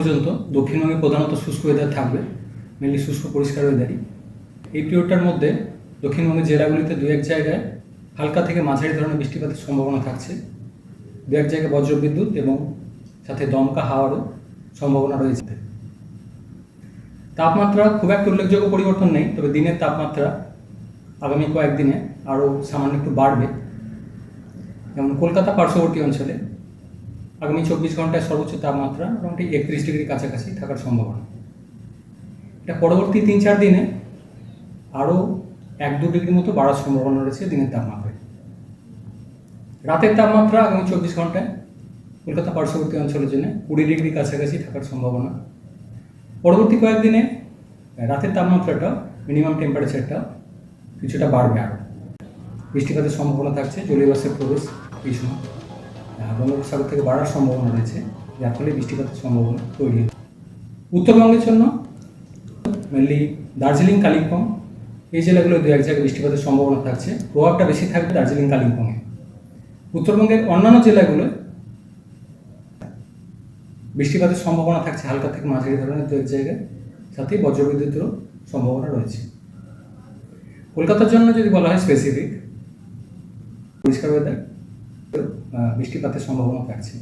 পর্যন্ত দক্ষিণবঙ্গে প্রধানত শুষ্ক ওয়েদার থাকবে মেনলি শুষ্ক পরিষ্কার ওয়েদারই এই পিরিয়ডটার মধ্যে দক্ষিণবঙ্গের জেলাগুলিতে দু এক জায়গায় হালকা থেকে মাঝারি ধরনের বৃষ্টিপাতের সম্ভাবনা থাকছে। দু এক জায়গায় বজ্রবিদ্যুৎ এবং সাথে দমকা হাওয়ারও সম্ভাবনা রয়েছে। তাপমাত্রা খুব একটা উল্লেখযোগ্য পরিবর্তন নেই, তবে দিনের তাপমাত্রা আগামী কয়েকদিনে আরও সামান্য একটু বাড়বে। যেমন কলকাতা পার্শ্ববর্তী অঞ্চলে আগামী চব্বিশ ঘন্টায় সর্বোচ্চ তাপমাত্রা মোটামুটি একত্রিশ ডিগ্রি কাছাকাছি থাকার সম্ভাবনা। এটা পরবর্তী তিন চার দিনে আরও এক দু ডিগ্রি মতো বাড়ার সম্ভাবনা রয়েছে দিনের তাপমাত্রায়। রাতের তাপমাত্রা আগামী চব্বিশ ঘন্টায় কলকাতা পার্শ্ববর্তী অঞ্চলের জন্য কুড়ি ডিগ্রি কাছাকাছি থাকার সম্ভাবনা। পরবর্তী কয়েকদিনে রাতের তাপমাত্রাটা মিনিমাম টেম্পারেচারটা কিছুটা বাড়বে আরও। বৃষ্টিপাতের সম্ভাবনা থাকছে জলীয় বাষ্পের প্রবেশ এই সময়। বঙ্গোপসাগর থেকে বাড়ার সম্ভাবনা রয়েছে, যার ফলে বৃষ্টিপাতের সম্ভাবনা তৈরি। উত্তরবঙ্গের জন্য মেনলি দার্জিলিং, কালিম্পং, এই জেলাগুলো দু এক জায়গায় বৃষ্টিপাতের সম্ভাবনা থাকছে। প্রভাবটা বেশি থাকবে দার্জিলিং, কালিম্পংয়ে। উত্তরবঙ্গের অন্যান্য জেলাগুলোয় বৃষ্টিপাতের সম্ভাবনা থাকছে হালকা থেকে মাঝারি ধরনের দু এক জায়গায়, সাথে বজ্রবিদ্যুতেরও সম্ভাবনা রয়েছে। কলকাতার জন্য যদি বলা হয় স্পেসিফিক পরিষ্কার ওয়েদার বৃষ্টিপাতের সম্ভাবনা থাকছে।